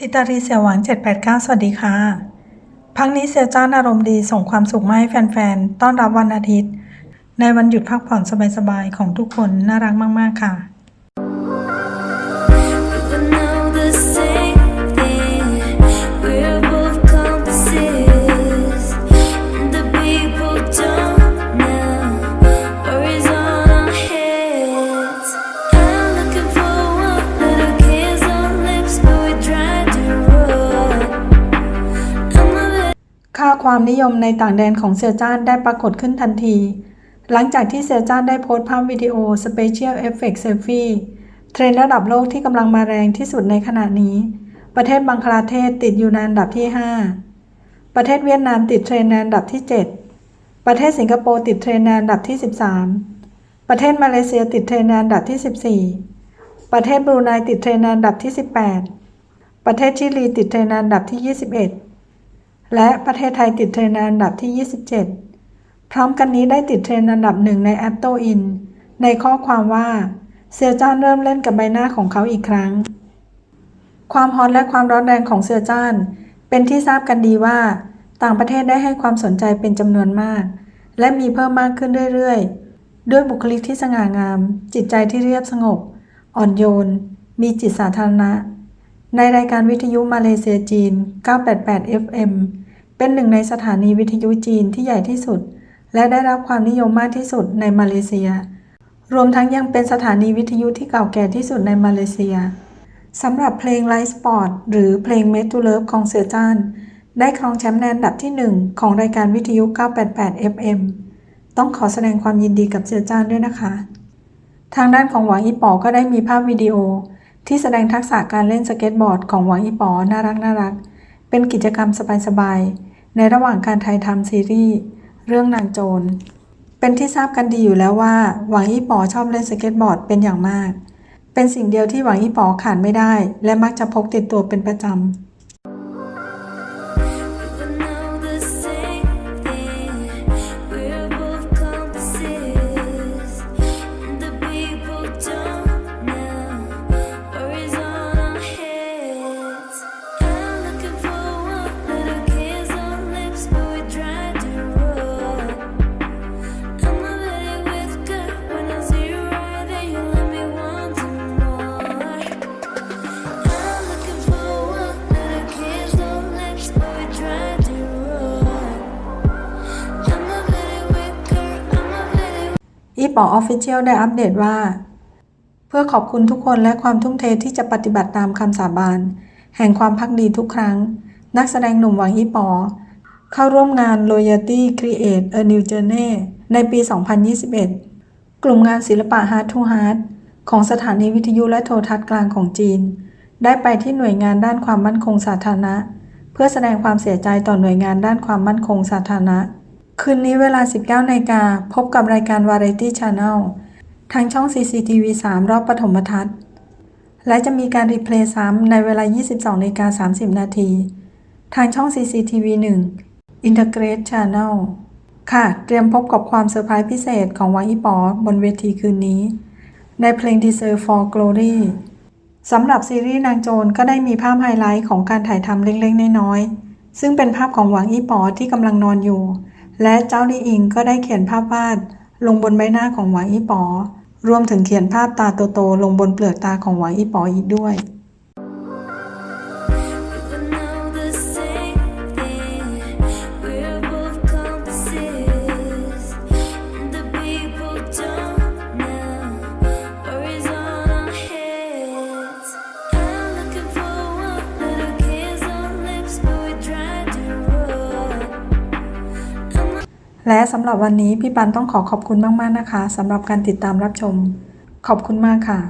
ทิตารีเสียวหวัง 789 สวัสดีค่ะ พักนี้เซียวจ้านอารมณ์ดีส่งความสุขมาให้แฟนๆ ต้อนรับวันอาทิตย์ ในวันหยุดพักผ่อนสบายๆ ของทุกคนน่ารักมากๆ ค่ะ ค่าความนิยมในต่างแดนของเซียจ้านได้ปรากฏขึ้นทันที หลังจากที่เซียจ้านได้โพสต์ภาพวิดีโอ Special Effect Selfie เทรนด์ระดับโลกที่กำลังมาแรงที่สุดในขณะนี้ ประเทศบังคลาเทศติดอยู่ในอันดับที่ 5 ประเทศเวียดนามติดเทรนด์ในอันดับที่ 7 ประเทศสิงคโปร์ติดเทรนด์ในอันดับที่ 13 ประเทศมาเลเซียติดเทรนด์ในอันดับที่ 14 ประเทศบรูไนติดเทรนด์ในอันดับที่ 18 ประเทศชิลีติดเทรนด์ในอันดับที่ 21 และประเทศไทยติดเทรนด์อันดับที่ 27 พร้อมกันนี้ได้ติดเทรนด์อันดับหนึ่งในแอปโตอินในข้อความว่าเซียวจ้านเริ่มเล่นกับใบหน้าของเขาอีกครั้ง ความฮอตและความร้อนแรงของเซียวจ้าน เป็นที่ทราบกันดีว่า ต่างประเทศได้ให้ความสนใจเป็นจำนวนมาก และมีเพิ่มมากขึ้นเรื่อยๆ ด้วยบุคลิกที่สง่างาม จิตใจที่เรียบสงบ อ่อนโยน มีจิตสาธารณะ ในรายการวิทยุมาเลเซียจีน 988 FM เป็นหนึ่งในสถานีวิทยุจีนที่ใหญ่ที่สุด และได้รับความนิยมมากที่สุดในมาเลเซีย รวมทั้งยังเป็นสถานีวิทยุที่เก่าแก่ที่สุดในมาเลเซียสำหรับเพลง Light Sport หรือเพลง Made to Love ของเสือจ้าน ได้ครองแชมป์ในอันดับที่ 1 ของรายการวิทยุ 988 FM ต้องขอแสดงความยินดีกับเสือจ้านด้วยนะคะ ทางด้านของหวังอีป๋อก็ได้มีภาพวิดีโอ ที่แสดงทักษะการเล่นสเก็ตบอร์ดของหวังอีป๋อน่ารักน่ารัก เป็นกิจกรรมสบายๆ ในระหว่างการถ่ายทำซีรีส์เรื่องนางโจร เป็นที่ทราบกันดีอยู่แล้วว่า หวังอีป๋อชอบเล่นสเก็ตบอร์ดเป็นอย่างมาก เป็นสิ่งเดียวที่หวังอีป๋อขาดไม่ได้ และมักจะพกติดตัวเป็นประจำ ป๋อออฟฟิเชียลได้อัปเดตว่า เพื่อขอบคุณทุกคนและความทุ่มเทที่จะปฏิบัติตามคำสาบาน แห่งความพักดีทุกครั้ง นักแสดงหนุ่มหวังอีป๋อเข้าร่วมงาน Loyalty Create a New Journey ในปี 2021 กลุ่มงานศิลปะ Heart to Heart ของสถานีวิทยุและโทรทัศน์กลางของจีน ได้ไปที่หน่วยงานด้านความมั่นคงสาธารณะ เพื่อแสดงความเสียใจต่อหน่วยงานด้านความมั่นคงสาธารณะ คืนนี้เวลา 19นาฬิกาพบกับรายการ Variety Channel ทางช่อง CCTV 3 รอบปฐมทัศน์ และจะมีการรีเพลย์ซ้ำในเวลา 22นาฬิกา30 นาที ทางช่อง CCTV 1 Integrate Channel ค่ะ เตรียมพบกับความเซอร์ไพรส์พิเศษของวังอีปอบนเวทีคืนนี้ ในเพลง Deserve for Glory สำหรับซีรีส์นางโจรก็ได้มีภาพไฮไลท์ของการถ่ายทำเล็กๆ น้อยๆซึ่งเป็นภาพของหวังอี้ปอที่กำลังนอนอยู่ และเจ้าลี่อิงก็ได้เขียนภาพวาดลงบนใบหน้าของหวังอี้ปอรวมถึงเขียนภาพตาโตๆลงบนเปลือกตาของหวังอี้ปออีกด้วย และสำหรับวันนี้พี่ปันต้องขอขอบคุณมาก ๆ นะคะสำหรับการติดตามรับชม ขอบคุณมากค่ะ